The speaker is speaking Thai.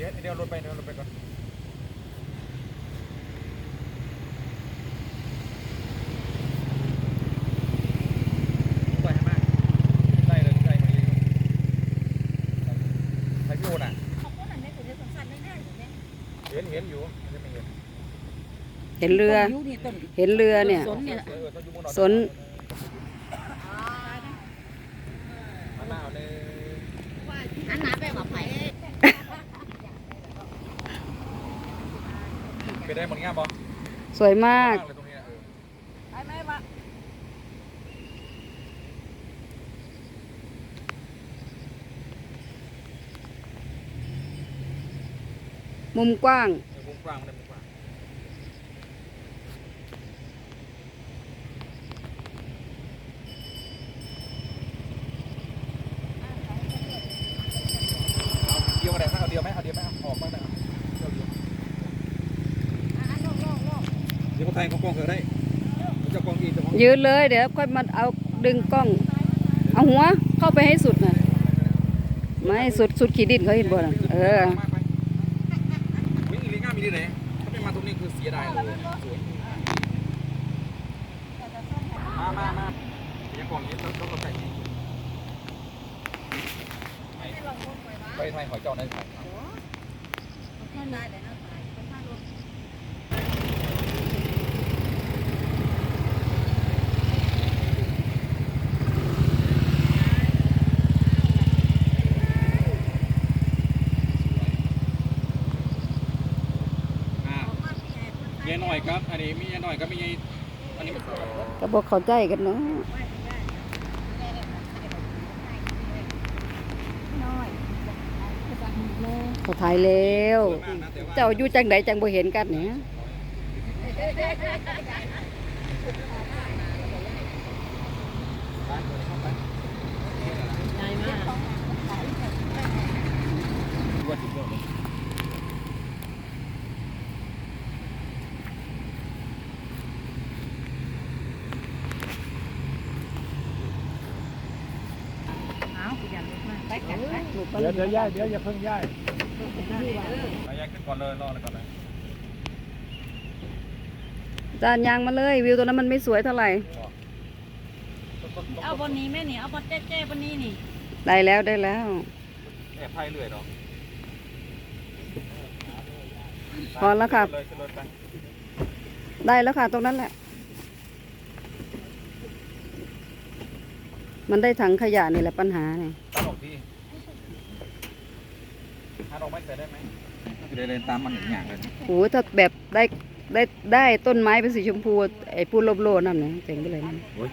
ดี๋ยวเดี๋ยวรถไปเดี๋ยวรถไปก่อนใส่ให้มากใส่เลยใส่มาเลยใส่พี่โอนอะเขาก็นั่นในตัวเดียวสั้นๆง่ายๆอยู่เนี่ยเห็นเห็นอยู่ยังไม่เห็นเห็นเรือ ต้นยูนี่ต้นเห็นเรือเนี่ย สนเนี่ย เออต้องอยู่บนสนมะนาวเลย อันหนา ไปแบบไผ่ไปได้หมดเงี้ยบอสวยมาก เลยตรงนี้เออไปไหมวะมุมกว้าง เออมุมกว้างมันได้มุมกว้างเอาเดียวก็ได้ไหมเอาเดียวไหมเอาเดียวไหมเอาออกบ้างได้เอาเดียวเดียว อันโลกโลกโลก เดี๋ยวคนไทยเขากล้องเธอได้เจ้ากล้องอีกเจ้าของยืนเลยเดี๋ยวค่อยมาเอาดึงกล้อง เอาหัวเข้าไปให้สุดนะไม่สุดสุดขีดินเขาเห็นบ่น่ะเออมากไปวิ่งอีลิง่ามีดีไหนถ้าไม่มาตรงนี้คือเสียดายเลยสวยมามามาเดี๋ยวกล้องนี้ต้องต้องใส่ไปไทยหอยเจ้าในไทยนั่นได้เลยนะตายเป็นผ้าลม อ่า เยหน่อยครับ อันนี้มีเยหน่อยก็มีอันนี้ก็บอกเข้าใจกันเนาะน้อยภาษาอังกฤษเขาถ่ายแล้ว เจ้าอยู่จังใดจังบ่เห็นกันเนี่ย ง่ายมาก ว่าจุดเริ่มเลย เอาไปยันรถมาไปกันไป เดี๋ยวเดี๋ยวย้ายเดี๋ยวอย่าเพิ่งย้ายเอาแยกขึ้นก่อนเลยรอเลยก่อนเลยจานยางมาเลยวิวตรงนั้นมันไม่สวยเท่าไหร่ เอาบนนี้แม่นี่เอาบนเจ๊เจ๊บนนี้นี่ ได้แล้วได้แล้วแอบไพ่เรื่อยเนาะพอแล้วค่ะเลยขึ้นรถไปได้แล้วค่ะ ตรงนั้นแหละ มันได้ถังขยะนี่แหละปัญหาเนี่ยตัดออกที่ หาดอกไม้ใส่ได้ไหมอยู่ในเลนตามมันอย่างอย่างเลยโอ้ถ้าแบบได้ได้ได้ต้นไม้เป็นสีชมพูไอ้พูโลบโลนั่นนะเจ๋งไปเลยนะ โอ้ย